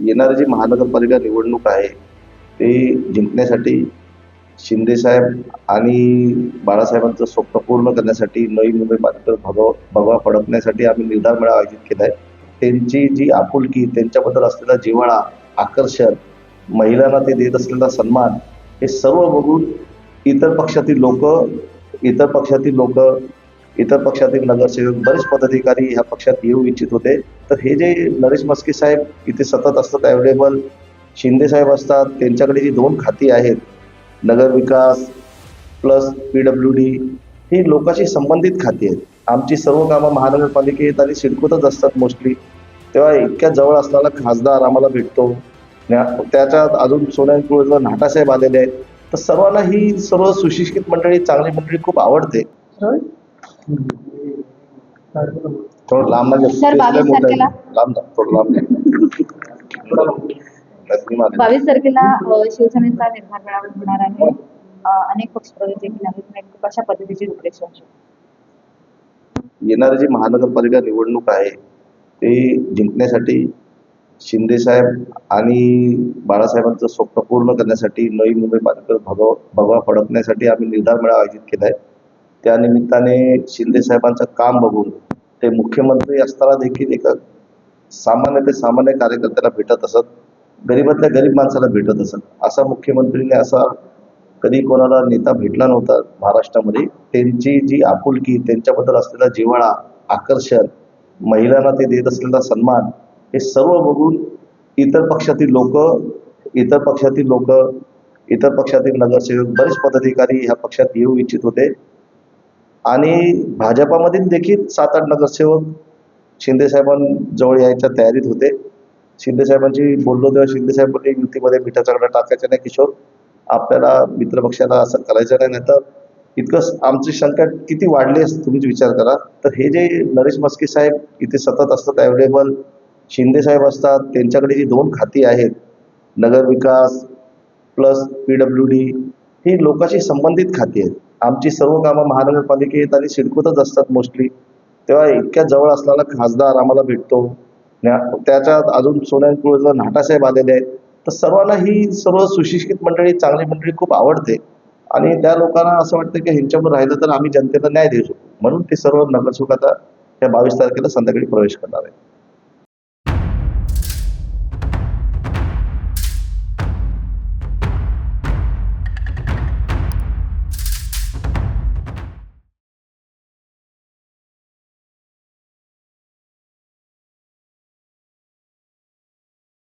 येणारी जी महानगरपालिका निवडणूक आहे ती जिंकण्यासाठी शिंदेसाहेब आणि बाळासाहेबांचं स्वप्न पूर्ण करण्यासाठी नवी मुंबई महानगर भगव भगवा फडकण्यासाठी आम्ही निर्धार मेळावा आयोजित केला आहे त्यांची जी आपुलकी त्यांच्याबद्दल असलेला जिव्हाळा आकर्षण महिलांना ते देत असलेला सन्मान हे सर्व बघून इतर पक्षातील लोक इतर पक्षातील लोक इतर पक्षातील नगरसेवक बरेच पदाधिकारी ह्या पक्षात येऊ इच्छित होते. तर हे जे नरेश मस्के साहेब इथे सतत असतात अवेलेबल शिंदे साहेब असतात त्यांच्याकडे जी दोन खाती आहेत नगर विकास प्लस पी डब्ल्यू डी ही लोकांशी संबंधित खाती आहेत. आमची सर्व कामं महानगरपालिकेत आणि सिडकोतच असतात मोस्टली तेव्हा इतक्या जवळ असणारा खासदार आम्हाला भेटतो. त्याच्यात अजून सोन्यांकुळला नाटासाहेब आलेले आहेत. तर सर्वांना ही सर्व सुशिक्षित मंडळी चांगली मंडळी खूप आवडते. थोडं लांब सर, बावीस तारखेला? लांब जा, थोडं लांब जा. बावीस तारखेला अ, शिवसेनेचा निर्धार मेळावा होणार आहे. अ, अनेक देखील आहेत. नेमकं कशा पद्धतीची रूपरेषा असेल? येणारी जी महानगरपालिका निवडणूक आहे ती जिंकण्यासाठी शिंदेसाहेब आणि बाळासाहेबांचं स्वप्न पूर्ण करण्यासाठी नवी मुंबई महानगर भगव भगवा फडकण्यासाठी आम्ही निर्धार मेळावा आयोजित केला आहे त्यानिमित्ताने शिंदेसाहेबांचं काम बघून ते मुख्यमंत्री असताना देखील एका सामान्य ते सामान्य कार्यकर्त्याला भेटत असत गरीबातल्या गरीब माणसाला भेटत असत. असा मुख्यमंत्रीने असा कधी कोणाला नेता भेटला नव्हता महाराष्ट्रामध्ये. त्यांची जी आपुलकी त्यांच्याबद्दल असलेला जिव्हाळा आकर्षण महिलांना ते देत असलेला सन्मान हे सर्व बघून इतर पक्षातील लोक इतर पक्षातील लोक इतर पक्षातील नगरसेवक बरेच पदाधिकारी ह्या पक्षात येऊ इच्छित होते. आणि भाजपामधील देखील सात आठ नगरसेवक शिंदेसाहेबांजवळ यायच्या तयारीत होते. शिंदेसाहेबांची बोललो तेव्हा शिंदेसाहेबांनी युतीमध्ये मिठाचा कडा टाकायचा नाही किशोर. आपल्याला मित्रपक्षाला असं करायचं नाही नाही तर इतकं आमची संख्या किती वाढली आहे तुम्हीच विचार करा. तर हे जे नरेश मस्के साहेब इथे सतत असतात अवेलेबल शिंदेसाहेब असतात त्यांच्याकडे जी दोन खाती आहेत नगरविकास प्लस पी डब्ल्यू डी ही लोकांशी संबंधित खाती आहेत. आमची सर्व कामं महानगरपालिकेत आणि सिडकोतच असतात मोस्टली तेव्हा इतक्या जवळ असलेला खासदार आम्हाला भेटतो. न्या- त्याच्यात अजून सोन्यांकुळला नाटासाहेब आलेले आहेत तर सर्वांना ही सर्व सुशिक्षित मंडळी चांगली मंडळी खूप आवडते. आणि त्या लोकांना असं वाटतं की ह्यांच्यावर राहिलं तर आम्ही जनतेला न्याय देऊ शकतो म्हणून ते सर्व नगरसेवक आता या बावीस तारखेला संध्याकाळी प्रवेश करणार आहे